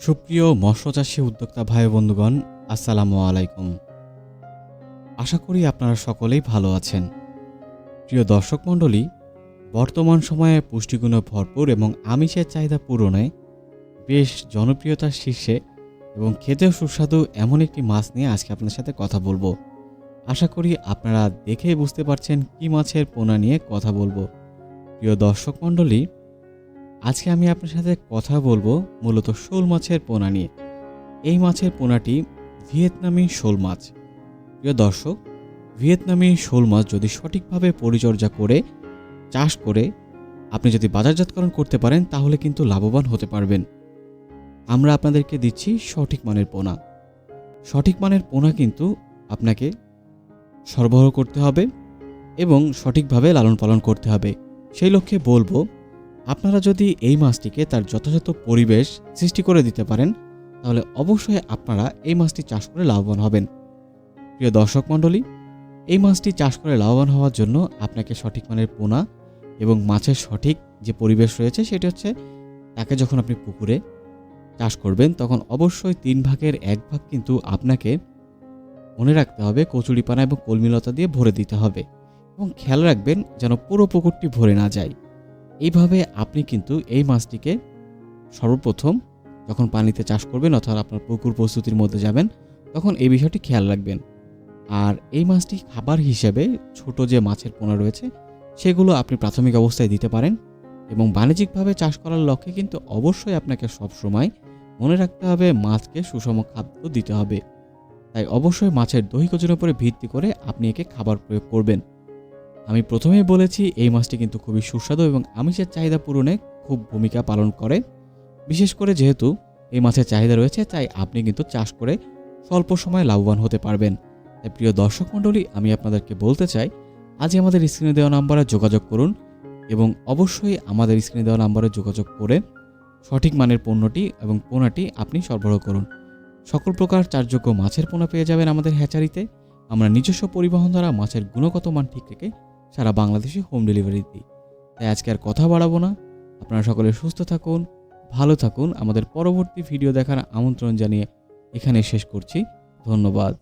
সুপ্রিয় মৎস্যচাষী উদ্যোক্তা ভাই বন্ধুগণ, আসসালামু আলাইকুম। আশা করি আপনারা সকলেই ভালো আছেন। প্রিয় দর্শক মণ্ডলী, বর্তমান সময়ে পুষ্টিগুণে ভরপুর এবং আমিষের চাহিদা পূরণে বেশ জনপ্রিয়তার শীর্ষে এবং খেতেও সুস্বাদু এমন একটি মাছ নিয়ে আজকে আপনার সাথে কথা বলব। আশা করি আপনারা দেখেই বুঝতে পারছেন কি মাছের পোনা নিয়ে কথা বলব। প্রিয় দর্শক মণ্ডলী আজকে আমি আপনার সাথে কথা বলব মূলত শোল মাছের পোনা নিয়ে। এই মাছের পোনাটি ভিয়েতনামি শোল মাছ। প্রিয় দর্শক, ভিয়েতনামি শোল মাছ যদি সঠিকভাবে পরিচর্যা করে, চাষ করে, আপনি যদি বাজারজাতকরণ করতে পারেন, তাহলে কিন্তু লাভবান হতে পারবেন। আমরা আপনাদেরকে দিচ্ছি সঠিক মানের পোনা। সঠিক মানের পোনা কিন্তু আপনাকে সরবরাহ করতে হবে এবং সঠিকভাবে লালন পালন করতে হবে। সেই লক্ষ্যে বলব আপনারা যদি এই মাছটিকে তার যথাযথ পরিবেশ সৃষ্টি করে দিতে পারেন, তাহলে অবশ্যই আপনারা এই মাছটি চাষ করে লাভবান হবেন। প্রিয় দর্শক মণ্ডলী, এই মাছটি চাষ করে লাভবান হওয়ার জন্য আপনাকে সঠিক মানের পোনা এবং মাছের সঠিক যে পরিবেশ রয়েছে সেটি হচ্ছে, তাকে যখন আপনি পুকুরে চাষ করবেন, তখন অবশ্যই তিন ভাগের এক ভাগ কিন্তু আপনাকে মনে রাখতে হবে, কচুরিপানা এবং কলমিলতা দিয়ে ভরে দিতে হবে এবং খেয়াল রাখবেন যেন পুরো পুকুরটি ভরে না যায়। এইভাবে আপনি কিন্তু এই মাছটিকে সর্বপ্রথম যখন পানিতে চাষ করবেন অর্থাৎ আপনার পুকুর প্রস্তুতির মধ্যে যাবেন, তখন এই বিষয়টি খেয়াল রাখবেন। আর এই মাছটি খাবার হিসেবে ছোট যে মাছের পোনা রয়েছে, সেগুলো আপনি প্রাথমিক অবস্থায় দিতে পারেন এবং বাণিজ্যিকভাবে চাষ করার লক্ষ্যে কিন্তু অবশ্যই আপনাকে সবসময় মনে রাখতে হবে, মাছকে সুষম খাদ্য দিতে হবে। তাই অবশ্যই মাছের দৈহিক ওজনের উপরে ভিত্তি করে আপনি একে খাবার প্রয়োগ করবেন। আমি প্রথমেই বলেছি, এই মাছটি কিন্তু খুবই সুস্বাদু এবং আমিষের চাহিদা পূরণে খুব ভূমিকা পালন করে। বিশেষ করে যেহেতু এই মাছের চাহিদা রয়েছে, তাই আপনি কিন্তু চাষ করে স্বল্প সময়ে লাভবান হতে পারবেন। তাই প্রিয় দর্শক মণ্ডলী, আমি আপনাদেরকে বলতে চাই, আজই আমাদের স্ক্রিনে দেওয়া নাম্বারে যোগাযোগ করুন এবং অবশ্যই আমাদের স্ক্রিনে দেওয়া নাম্বারে যোগাযোগ করে সঠিক মানের পণ্যটি এবং পোনাটি আপনি সরবরাহ করুন। সকল প্রকার চারযোগ্য মাছের পোনা পেয়ে যাবেন আমাদের হ্যাচারিতে। আমরা নিজস্ব পরিবহন দ্বারা মাছের গুণগত মান ঠিক রেখে সারা বাংলাদেশে হোম ডেলিভারি দিই। তাই আজকে আর কথা বাড়াবো না। আপনারা সকলে সুস্থ থাকুন, ভালো থাকুন। আমাদের পরবর্তী ভিডিও দেখার আমন্ত্রণ জানিয়ে এখানে শেষ করছি। ধন্যবাদ।